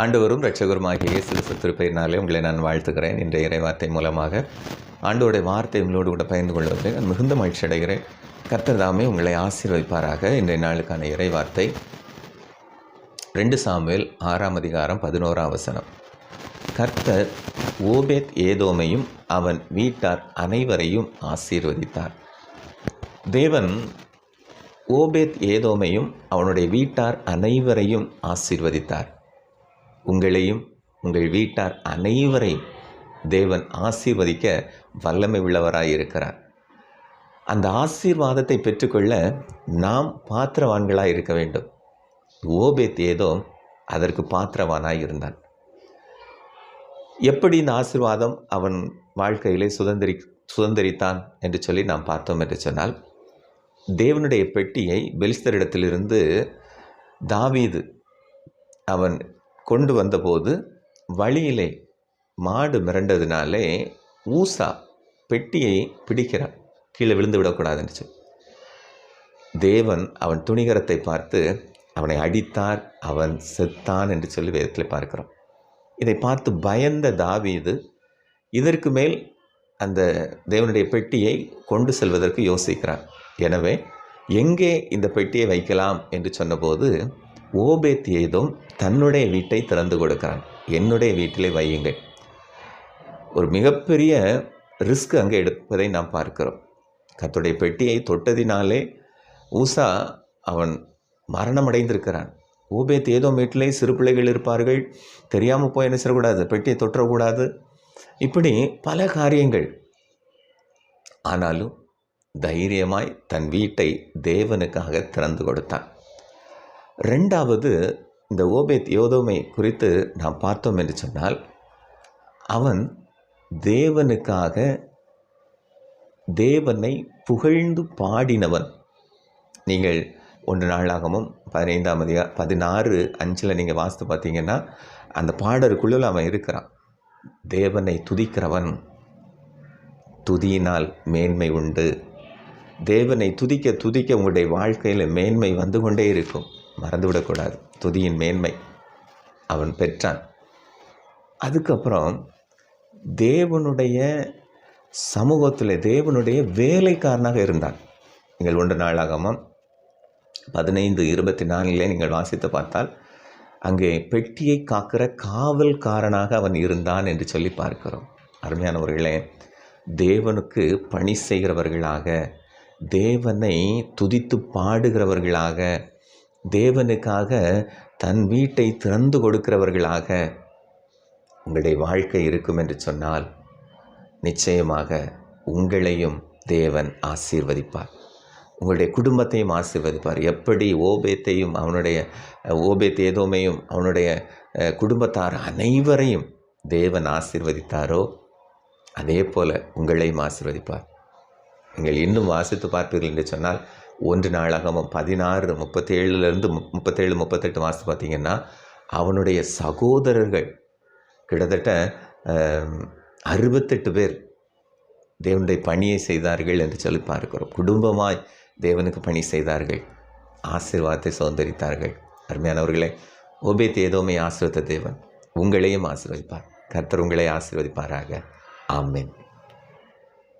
ஆண்டவரும் ரட்சகருமாகிய இயேசு கிறிஸ்து திருப்பெயரினாலே உங்களை நான் வாழ்த்துகிறேன். இன்றைய இறைவார்த்தை மூலமாக ஆண்டோடைய வார்த்தை உங்களோடு கூட பகிர்ந்து கொள்வதில் நான் மிகுந்த மகிழ்ச்சி அடைகிறேன். கர்த்தர் உங்களை ஆசீர்வதிப்பாராக. இன்றைய நாளுக்கான இறைவார்த்தை ரெண்டு சாமுவேல் ஆறாம் அதிகாரம் பதினோராம் வசனம். கர்த்தர் ஓபேத் ஏதோமையும் அவன் வீட்டார் அனைவரையும் ஆசீர்வதித்தார். தேவன் ஓபேத் ஏதோமையும் அவனுடைய வீட்டார் அனைவரையும் ஆசீர்வதித்தார். உங்களையும் உங்கள் வீட்டார் அனைவரையும் தேவன் ஆசீர்வதிக்க வல்லமை உள்ளவராக இருக்கிறார் அந்த ஆசீர்வாதத்தை பெற்றுக்கொள்ள நாம் பாத்திரவான்களாக இருக்க வேண்டும். ஓபேத் ஏதோ அதற்கு பாத்திரவானாக இருந்தான். எப்படி இந்த ஆசீர்வாதம் அவன் வாழ்க்கையிலே சுதந்திரி சுதந்திரித்தான் என்று சொல்லி நாம் பார்த்தோம் என்று சொன்னால் தேவனுடைய பெட்டியை பெலிஸ்தரிடத்திலிருந்து தாவீது அவன் கொண்டு வந்தபோது வழியிலே மாடு மிரண்டதுனாலே ஊசா பெட்டியை பிடிக்கிறான். கீழே விழுந்து விடக்கூடாதுன்னு தேவன் அவன் துணிகரத்தை பார்த்து அவனை அடித்தார் அவன் செத்தான் என்று சொல்லி வேதத்தில் பார்க்கிறோம். இதை பார்த்து பயந்த தாவீது இதற்கு மேல் அந்த தேவனுடைய பெட்டியை கொண்டு செல்வதற்கு யோசிக்கிறான். எனவே எங்கே இந்த பெட்டியை வைக்கலாம்? என்று சொன்னபோது ஓபேத் ஏதும் தன்னுடைய வீட்டை திறந்து கொடுக்கிறான். என்னுடைய வீட்டிலே வையுங்கள். ஒரு மிகப்பெரிய ரிஸ்க் அங்கே எடுப்பதை நாம் பார்க்கிறோம். கத்துடைய பெட்டியை தொட்டதினாலே ஊசா அவன் மரணமடைந்திருக்கிறான். ஓபேத் ஏதோ வீட்டிலே சிறு பிள்ளைகள் இருப்பார்கள். தெரியாமல் போய் என்ன செய்யக்கூடாது? பெட்டியை தொற்றக்கூடாது. இப்படி பல காரியங்கள். ஆனாலும் தைரியமாய் தன் வீட்டை தேவனுக்காக திறந்து கொடுத்தான். ரெண்டாவது இந்த ஓபேத் யோதோமை குறித்து நாம் பார்த்தோம் என்று சொன்னால் அவன் தேவனுக்காக தேவனை புகழ்ந்து பாடினவன். நீங்கள் ஒன்று நாளாகவும் பதினைந்தாம் அதிகா பதினாறு அஞ்சில் நீங்கள் வாசித்து பார்த்தீங்கன்னா அந்த பாடருக்குள்ளே அவன் இருக்கிறான். தேவனை துதிக்கிறவன் துதியினால் மேன்மை உண்டு. தேவனை துதிக்க துதிக்க உங்களுடைய வாழ்க்கையில் மேன்மை வந்து கொண்டே இருக்கும். மறந்துவிடக்கூடாது. துதியின் மேன்மை அவன் பெற்றான். அதுக்கப்புறம் தேவனுடைய சமூகத்தில் தேவனுடைய வேலைக்காரனாக இருந்தான். நீங்கள் ஒன்று நாளாகமும் பதினைந்து இருபத்தி நாலிலே நீங்கள் வாசித்து பார்த்தால் அங்கே பெட்டியை காக்கிற காவல்காரனாக அவன் இருந்தான் என்று சொல்லி பார்க்கிறோம். அருமையானவர்களே தேவனுக்கு பணி செய்கிறவர்களாக தேவனை துதித்து பாடுகிறவர்களாக தேவனுக்காக தன் வீட்டை திறந்து கொடுக்கிறவர்களாக உங்களுடைய வாழ்க்கை இருக்கும் என்று சொன்னால் நிச்சயமாக உங்களையும் தேவன் ஆசீர்வதிப்பார். உங்களுடைய குடும்பத்தையும் ஆசீர்வதிப்பார். எப்படி ஓபேத்தையும் அவனுடைய ஓபேத் ஏதோமையும் அவனுடைய குடும்பத்தார் அனைவரையும் தேவன் ஆசீர்வதித்தாரோ அதே போல் உங்களையும் ஆசீர்வதிப்பார். நீங்கள் இன்னும் வாசித்து பார்ப்பீர்கள் என்று சொன்னால் ஒன்று நாளாகவும் பதினாறு முப்பத்தேழுலேருந்து முப்பத்தேழு முப்பத்தெட்டு வாசித்து பார்த்திங்கன்னா அவனுடைய சகோதரர்கள் கிட்டத்தட்ட அறுபத்தெட்டு பேர் தேவனுடைய பணியை செய்தார்கள் என்று சொல்லி பார்க்கிறோம். குடும்பமாய் தேவனுக்கு பணி செய்தார்கள். ஆசீர்வாதத்தை சுதந்திரித்தார்கள். அருமையானவர்களே ஓபேத் ஏதோமே ஆசிர்வத்த தேவன் உங்களையும் ஆசீர்வதிப்பார். கர்த்தர் உங்களை ஆசீர்வதிப்பாராக. ஆமேன்.